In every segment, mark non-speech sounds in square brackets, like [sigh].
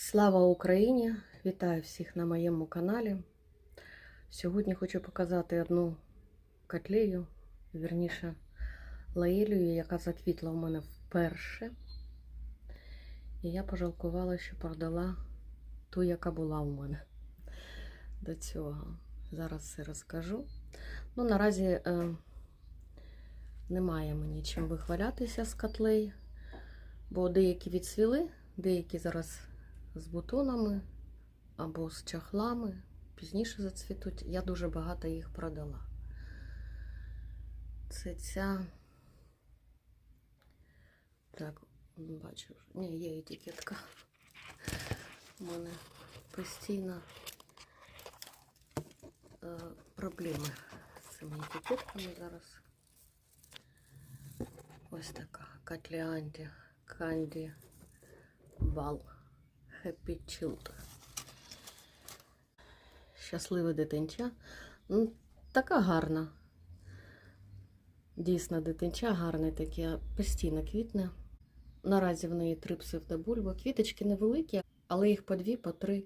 Слава Україні! Вітаю всіх на моєму каналі. Сьогодні хочу показати одну котлею, вірніше лаелію, яка заквітла у мене вперше. І я пожалкувала, що продала ту, яка була у мене до цього. Зараз все розкажу. Ну, наразі е, немає мені чим вихвалятися з котлей, бо деякі відсвіли, деякі зараз з бутонами або з чахлами. Пізніше зацвітуть. Я дуже багато їх продала. Це ця. Так, бачу. Ні, є етикетка. У мене постійно е, проблеми з цими етикетками зараз. Ось така. Катліанді, канді, бал. Happy Child. Щасливе дитинча. Ну, така гарна. Дійсно, дитинча гарне таке, постійно квітне. Наразі в неї три псевдобульби. Квіточки невеликі, але їх по дві, по три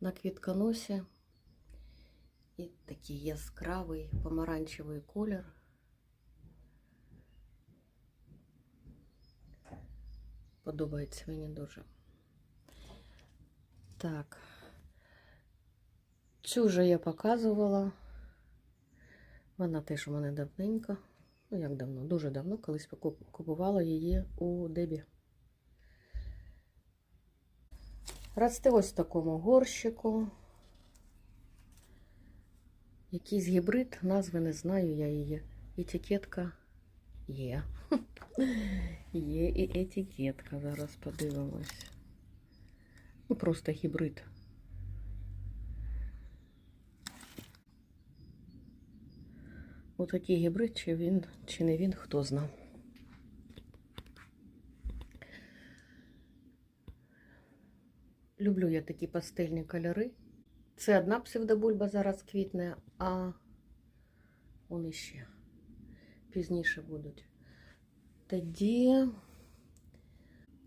на квітконосі. І такий яскравий помаранчевий колір. Подобається мені дуже. Так. Цю вже я показувала. Вона теж у мене давненько. Ну, як давно, дуже давно, колись купувала її у Дебі. Росте ось в такому горщику. Якийсь гібрид, назви не знаю я її. Етикетка є. [laughs] Є і етикетка. Зараз подивимось. Ну, просто гібрид. Отакий гібрид, чи він, чи не він, хто зна. Люблю я такі пастельні кольори. Це одна псевдобульба зараз квітне, а он іще пізніше будуть. Тоді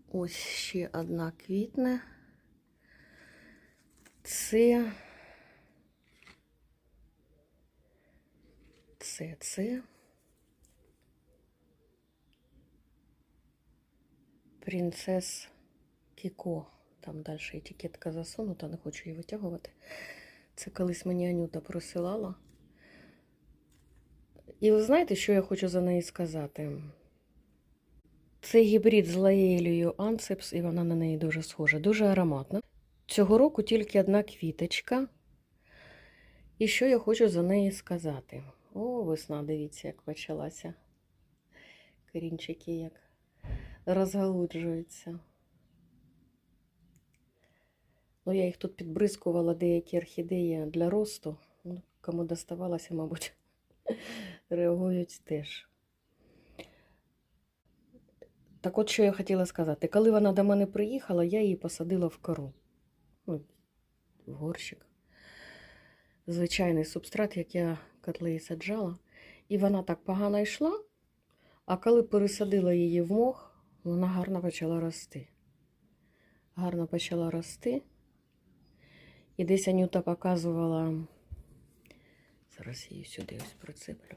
ось ще одна квітне. Це. Це, це. Принцес Кіко. Там далі етикетка засунута, не хочу її витягувати. Це колись мені Анюта присилала. І ви знаєте, що я хочу за неї сказати? Це гібрид з лаелією Ансепс, і вона на неї дуже схожа, дуже ароматна. Цього року тільки одна квіточка. І що я хочу за неї сказати? О, весна, дивіться, як почалася. Корінчики як розгалуджуються. Ну, я їх тут підбризкувала деякі орхідеї для росту. Ну, кому доставалося, мабуть, [laughs] реагують теж. Так от, що я хотіла сказати. Коли вона до мене приїхала, я її посадила в кору. Ну, в горщик. Звичайний субстрат, як я котлеї саджала. І вона так погано йшла, а коли пересадила її в мох, вона гарно почала рости. Гарно почала рости. І десь Анюта показувала. Зараз її сюди ось прицеплю.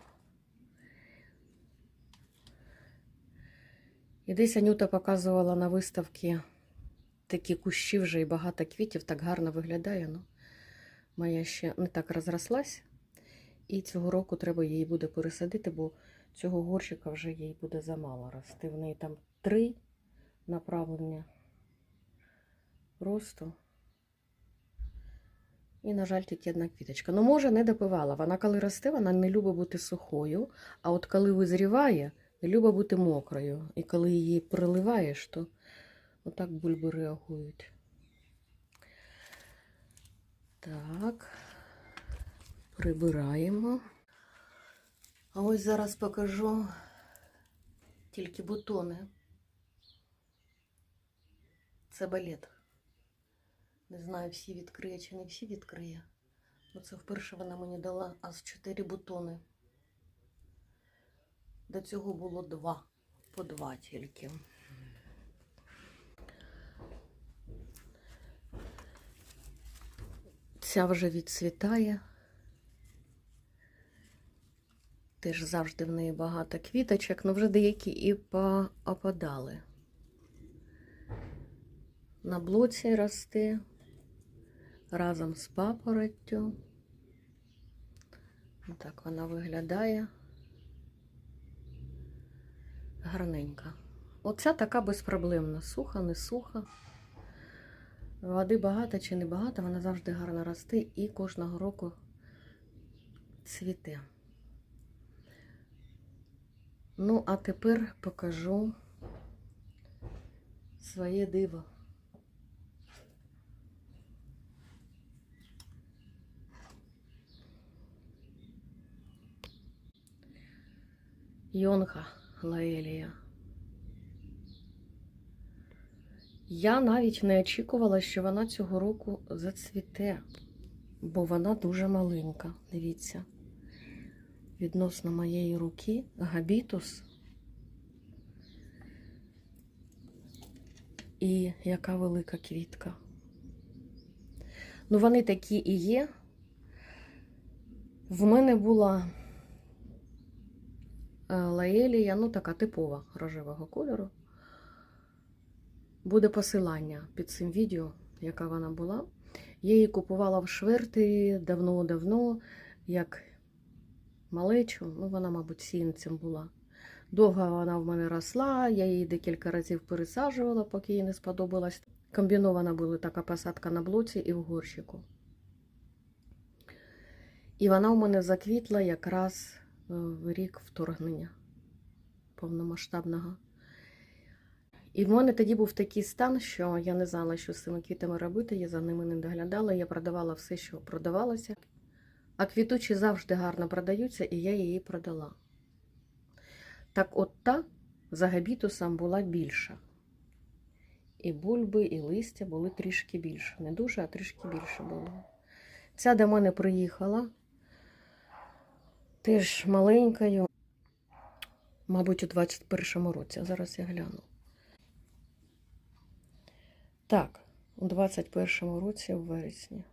І десь Анюта показувала на виставці такі кущі вже і багато квітів, так гарно виглядає. Ну, моя ще не так розрослась. І цього року треба її буде пересадити, бо цього горщика вже їй буде замало рости. В неї там три направлення росту. І, на жаль, тільки одна квіточка. Ну, може, не допивала. Вона, коли росте, вона не любить бути сухою, а от коли визріває, любить бути мокрою. І коли її приливаєш, то отак бульби реагують. Так, прибираємо. А ось зараз покажу тільки бутони. Це балет. Не знаю, всі відкриє чи не всі відкриє. Оце вперше вона мені дала аж 4 бутони. До цього було два, по два тільки. Ця вже відцвітає. Теж завжди в неї багато квіточок, але вже деякі і поопадали. На блоці росте разом з папороттю. Так вона виглядає. Гарненька. Оця така безпроблемна. Суха, не суха. Води багато чи не багато, вона завжди гарно росте і кожного року цвіте. Ну, а тепер покажу своє диво. Йонга Лаелія. Я навіть не очікувала, що вона цього року зацвіте, бо вона дуже маленька. Дивіться, відносно моєї руки габітус. І яка велика квітка. Ну, вони такі і є. В мене була е, лаелія, ну така типова рожевого кольору. Буде посилання під цим відео, яка вона була. Я її купувала в шверти давно-давно, як малечу. Ну, вона, мабуть, сінцем була. Довго вона в мене росла, я її декілька разів пересаджувала, поки їй не сподобалась. Комбінована була така посадка на блоці і в горщику. І вона у мене заквітла якраз е, в рік вторгнення повномасштабного. І в мене тоді був такий стан, що я не знала, що з цими квітами робити, я за ними не доглядала, я продавала все, що продавалося. А квітучі завжди гарно продаються, і я її продала. Так от та за габітусом була більша. І бульби, і листя були трішки більше. Не дуже, а трішки більше було. Ця до мене приїхала теж маленькою, мабуть, у 21-му році. Зараз я гляну. Так, у 21-му році, у вересні.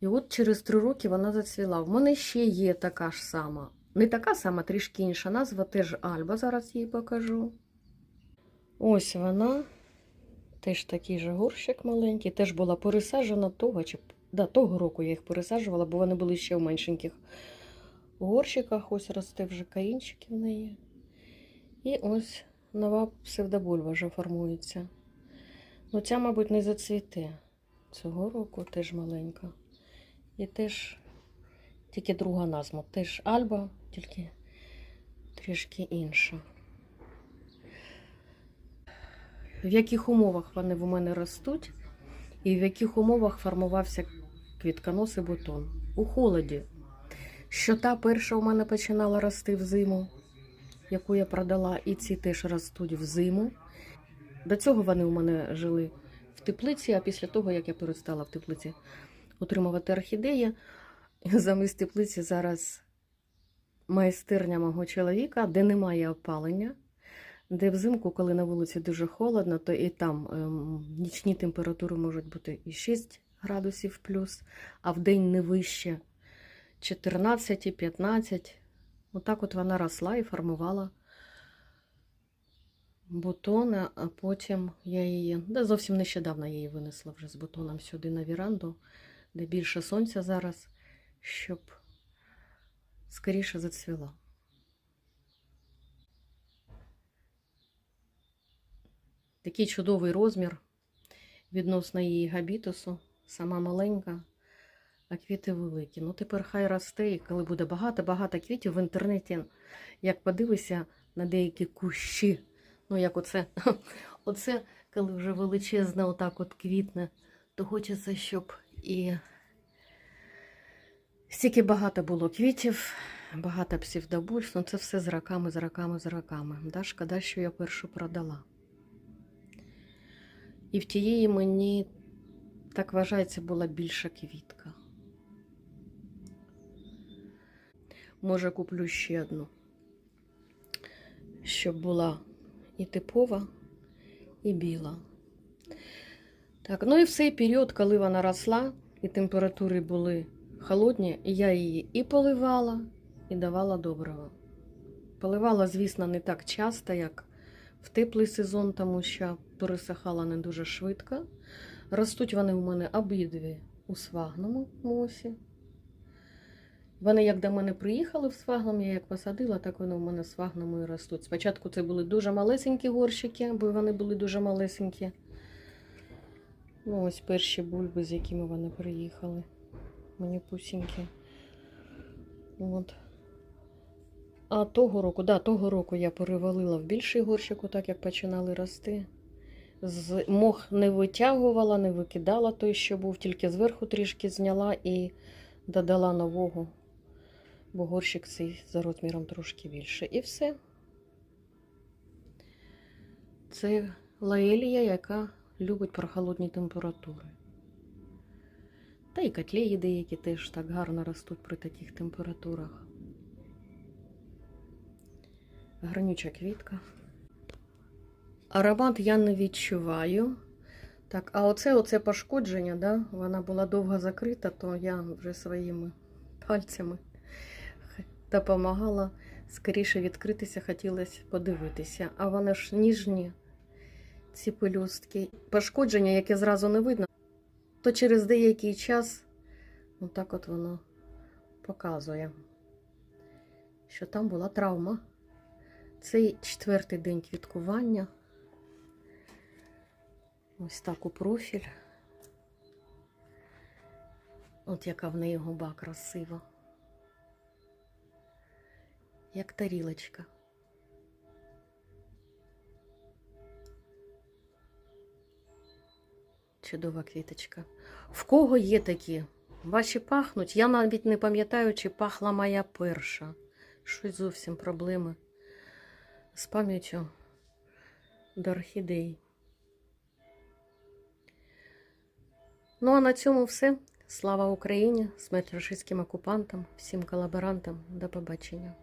І от через три роки вона зацвіла. В мене ще є така ж сама. Не така сама, трішки інша назва, теж Альба, зараз її покажу. Ось вона. Теж такий же горщик маленький, теж була пересаджена того, чи да, того року я їх пересаджувала, бо вони були ще в меншеньких горщиках. Ось росте вже каїнчики в неї. І ось нова псевдобульва вже формується. Ну, ця, мабуть, не зацвіте. Цього року теж маленька. І теж тільки друга назва. Теж Альба, тільки трішки інша. В яких умовах вони в мене ростуть, і в яких умовах формувався квітконос і бутон. У холоді. Що та перша у мене починала рости взиму, яку я продала, і ці теж ростуть взиму. До цього вони у мене жили в теплиці, а після того, як я перестала в теплиці утримувати орхідеї, [laughs] замість теплиці зараз майстерня мого чоловіка, де немає опалення, де взимку, коли на вулиці дуже холодно, то і там ем, нічні температури можуть бути і 6 градусів плюс, а в день не вище 14 і 15. Отак от вона росла і формувала бутони, а потім я її, да зовсім нещодавно я її винесла вже з бутоном сюди на віранду, де більше сонця зараз, щоб скоріше зацвіла. Такий чудовий розмір відносно її габітусу, сама маленька, а квіти великі. Ну, тепер хай росте, і коли буде багато-багато квітів в інтернеті, як подивися на деякі кущі. Ну, як оце, [laughs] оце, коли вже величезна отак от квітне, то хочеться, щоб і стільки багато було квітів, багато псевдобульств, ну це все з роками, з роками, з роками. Да, шкода, що я першу продала. І в тієї мені, так вважається, була більша квітка. Може, куплю ще одну, щоб була і типова, і біла. Так, ну і в цей період, коли вона росла, і температури були холодні, я її і поливала, і давала добрива. Поливала, звісно, не так часто, як в теплий сезон, тому що пересихала не дуже швидко. Ростуть вони у мене обидві у свагному мосі. Вони як до мене приїхали в свагном, я як посадила, так вони у мене в і ростуть. Спочатку це були дуже малесенькі горщики, бо вони були дуже малесенькі. Ну, ось перші бульби, з якими вони приїхали. Мені пусінькі. От. А того року, да, того року я перевалила в більший горщик, так як починали рости. З мох не витягувала, не викидала той, що був, тільки зверху трішки зняла і додала нового, бо горщик цей за розміром трошки більше. І все. Це лаелія, яка любить прохолодні температури. Та й котлеї деякі теж так гарно ростуть при таких температурах. Гранюча квітка. Аромат я не відчуваю. Так, а оце, оце пошкодження, да? вона була довго закрита, то я вже своїми пальцями допомагала скоріше відкритися, хотілося подивитися. А вони ж ніжні, ці пелюстки. Пошкодження, яке зразу не видно, то через деякий час отак от воно показує, що там була травма. Цей четвертий день квіткування. Ось так у профіль. От яка в неї губа красива. Як тарілочка. Чудова квіточка. В кого є такі? Ваші пахнуть? Я навіть не пам'ятаю, чи пахла моя перша. Щось зовсім проблеми з пам'яттю до орхідей. Ну а на цьому все. Слава Україні! Смерть рашистським окупантам, всім колаборантам. До побачення.